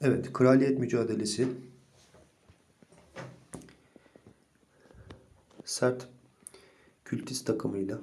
Evet, kraliyet mücadelesi. Sert kültist takımıyla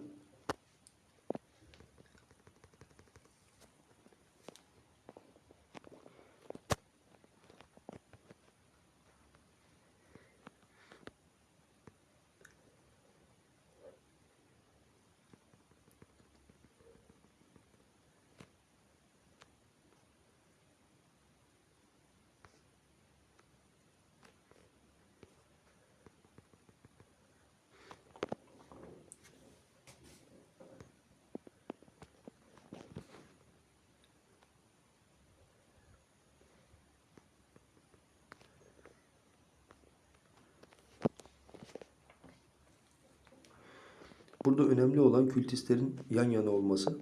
Burada önemli olan kültistlerin yan yana olması.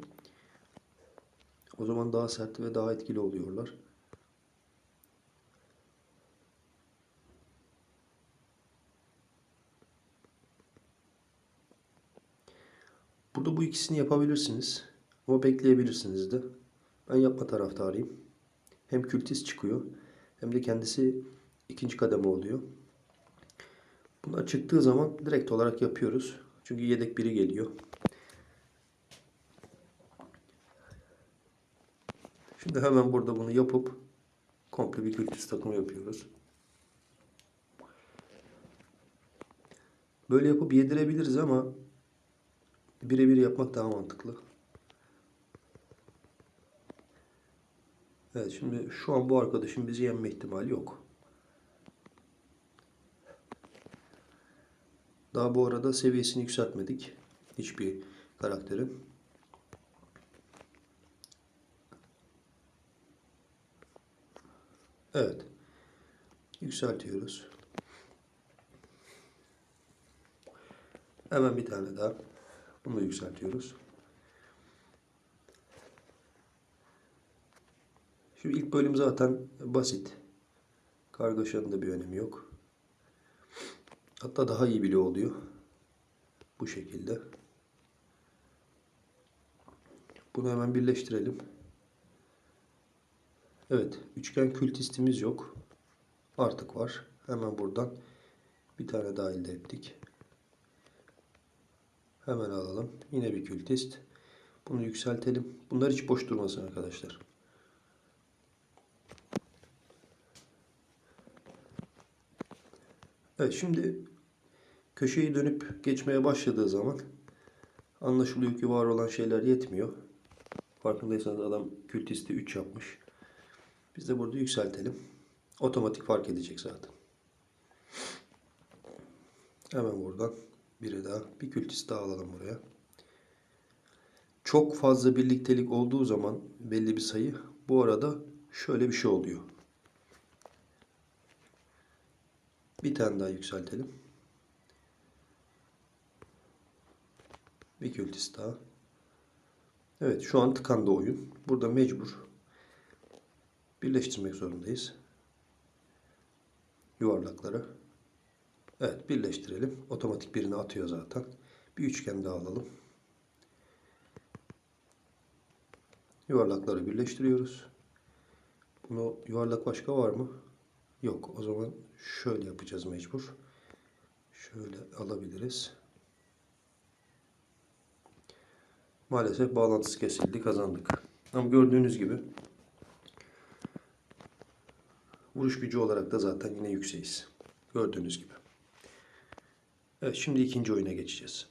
O zaman daha sert ve daha etkili oluyorlar. Burada bu ikisini yapabilirsiniz. Ama bekleyebilirsiniz de. Ben yapma taraftarıyım. Hem kültist çıkıyor hem de kendisi ikinci kademe oluyor. Bunlar çıktığı zaman direkt olarak yapıyoruz. Çünkü yedek biri geliyor. Şimdi hemen burada bunu yapıp komple bir kültüs takımı yapıyoruz. Böyle yapıp yedirebiliriz ama birebir yapmak daha mantıklı. Evet şimdi şu an bu arkadaşın bizi yenme ihtimali yok. Daha bu arada seviyesini yükseltmedik. Hiçbir karakterin. Evet. Yükseltiyoruz. Hemen bir tane daha. Bunu yükseltiyoruz. Şu ilk bölüm zaten basit. Kargaşanın da bir önemi yok. Hatta daha iyi bile oluyor. Bu şekilde. Bunu hemen birleştirelim. Evet. Üçgen kültistimiz yok. Artık var. Hemen buradan bir tane daha elde ettik. Hemen alalım. Yine bir kültist. Bunu yükseltelim. Bunlar hiç boş durmasın arkadaşlar. Evet şimdi köşeyi dönüp geçmeye başladığı zaman anlaşılıyor ki var olan şeyler yetmiyor. Farkındaysanız adam kültisti 3 yapmış. Biz de burada yükseltelim. Otomatik fark edecek zaten. Hemen buradan biri daha. Bir kültist daha alalım buraya. Çok fazla birliktelik olduğu zaman belli bir sayı. Bu arada şöyle bir şey oluyor. Bir tane daha yükseltelim. Bir kültist daha. Evet şu an tıkandı oyun. Burada mecbur birleştirmek zorundayız. Yuvarlakları. Evet birleştirelim. Otomatik birini atıyor zaten. Bir üçgen daha alalım. Yuvarlakları birleştiriyoruz. Bunu yuvarlak başka var mı? Yok. O zaman şöyle yapacağız mecbur. Şöyle alabiliriz. Maalesef bağlantısı kesildi. Kazandık. Ama gördüğünüz gibi vuruş gücü olarak da zaten yine yükseğiz. Gördüğünüz gibi. Evet şimdi ikinci oyuna geçeceğiz.